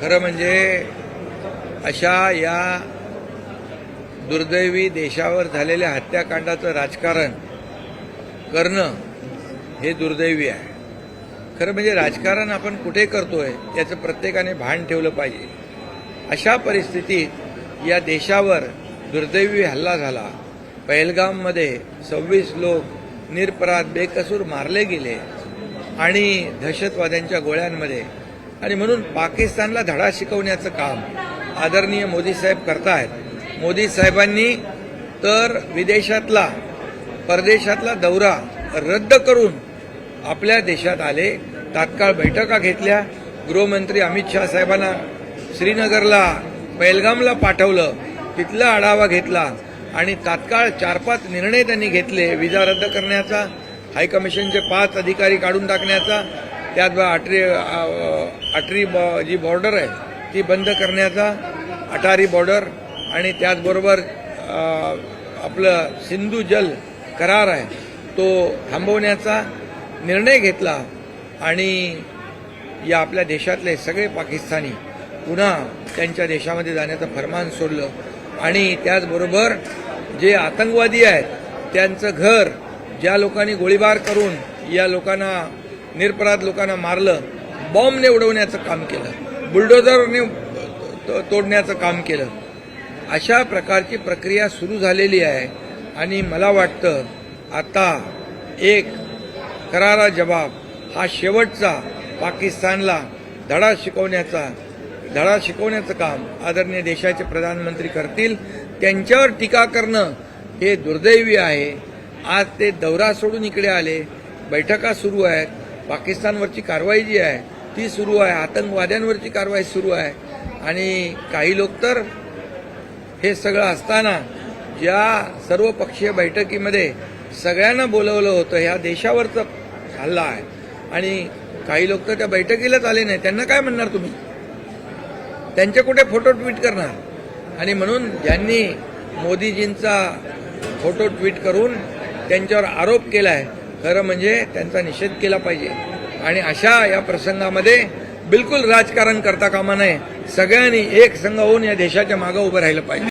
खरं म्हणजे अशा या दुर्दैवी देशावर झालेल्या हत्याकांडाचं राजकारण करणं हे दुर्दैवी आहे. खरं म्हणजे राजकारण आपण कुठे करतोय याचं प्रत्येकाने भान ठेवलं पाहिजे. अशा परिस्थितीत या देशावर दुर्दैवी हल्ला झाला. पहलगाममध्ये सव्वीस लोक निरपराध बेकसूर मारले गेले आणि दहशतवाद्यांच्या गोळ्यांमध्ये आणि म्हणून पाकिस्तानला धडा शिकवण्याचं काम आदरणीय मोदी साहेब करतायत मोदी साहेबांनी तर विदेशातला परदेशातला दौरा रद्द करून आपल्या देशात आले तात्काळ बैठका घेतल्या. गृहमंत्री अमित शहा साहेबांना श्रीनगरला पेलगामला पाठवलं तिथला आढावा घेतला आणि तात्काळ चार पाच निर्णय त्यांनी घेतले विजा रद्द करण्याचा हायकमिशनचे पाच अधिकारी काढून टाकण्याचा त्यात अटरी अटरी बॉ- जी बॉर्डर आहे ती बंद करण्याचा अटारी बॉर्डर आणि त्याचबरोबर आपलं सिंधू जल करार आहे तो थांबवण्याचा निर्णय घेतला आणि या आपल्या देशातले सगळे पाकिस्तानी पुन्हा त्यांच्या देशामध्ये जाण्याचं फरमान सोडलं आणि त्याचबरोबर जे आतंकवादी आहेत त्यांचं घर ज्या लोकांनी गोळीबार करून या लोकांना निरपराध लोकांना मारलं बॉम्बने उडवण्याचं काम केलं बुलडोझरने तो- तोडण्याचं काम केलं. अशा प्रकारची प्रक्रिया सुरू झालेली आहे आणि मला वाटतं आता एक करारा जबाब हा शेवटचा पाकिस्तानला धडा शिकवण्याचा धडा शिकवण्याचं काम आदरणीय देशाचे प्रधानमंत्री करतील. त्यांच्यावर टीका करणं हे दुर्दैवी आहे. आज ते दौरा सोडून इकडे आले. बैठका सुरू आहेत. पाकिस्तानवरची कारवाई जी आहे ती सुरू आहे. आतंकवाद्यांवरची कारवाई सुरू आहे. आणि काही लोक तर हे सगळं असताना ज्या सर्वपक्षीय बैठकीमध्ये सगळ्यांना बोलवलं होतं ह्या देशावरचा हल्ला आहे. आणि काही लोक तर त्या बैठकीलाच आले नाही. त्यांना काय म्हणणार तुम्ही? त्यांचे कुठे फोटो ट्विट करणार? आणि म्हणून ज्यांनी मोदीजींचा फोटो ट्विट करून त्यांच्यावर आरोप केला आहे खरं म्हणजे त्यांचा निषेध केला पाहिजे. आणि अशा या प्रसंगामध्ये बिलकुल राजकारण करता कामा नये. सगळ्यांनी एक संघ होऊन या देशाच्या मागं उभं राहिलं पाहिजे.